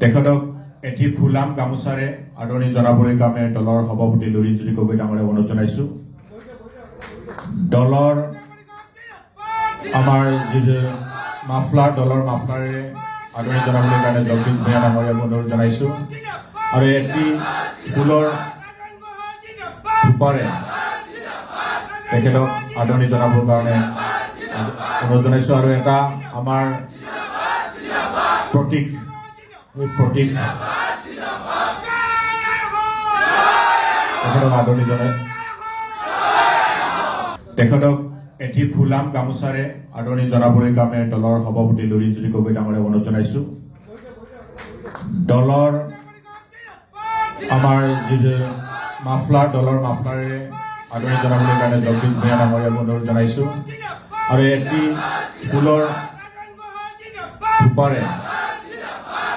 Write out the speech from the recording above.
তেখেতক এটি ফুলাম গামোচাৰে আদৰণি জনাবলৈ কাৰণে দলৰ সভাপতি লৰিণজ্যোতি গগৈ ডাঙৰে অনুৰোধ জনাইছো। দলৰ আমাৰ যিটো মাফলাৰ, দলৰ মাফলাৰে আদৰণি জনাবলৈ কাৰণে জগদীশ ভূঞা ডাঙৰীয়াক অনুৰোধ জনাইছো। আৰু এটি ফুলৰ থোপাৰে তেখেতক আদৰণি জনাবৰ কাৰণে অনুৰোধ জনাইছো। আৰু এটা আমাৰ প্ৰতীক তেখেতক এটি ফুলাম গামোচাৰে আদৰণি জনাবলৈ কাৰণে দলৰ সভাপতি লৰিণজ্যোতি গগৈ ডাঙৰে অনুৰোধ জনাইছো। দলৰ আমাৰ যিটো মাফলাৰ দলৰ মাফলাৰে আদৰণি জনাবলৈ কাৰণে জগদীশ ভূঞা ডাঙৰীয়াক অনুৰোধ জনাইছো। আৰু এটি ফুলৰ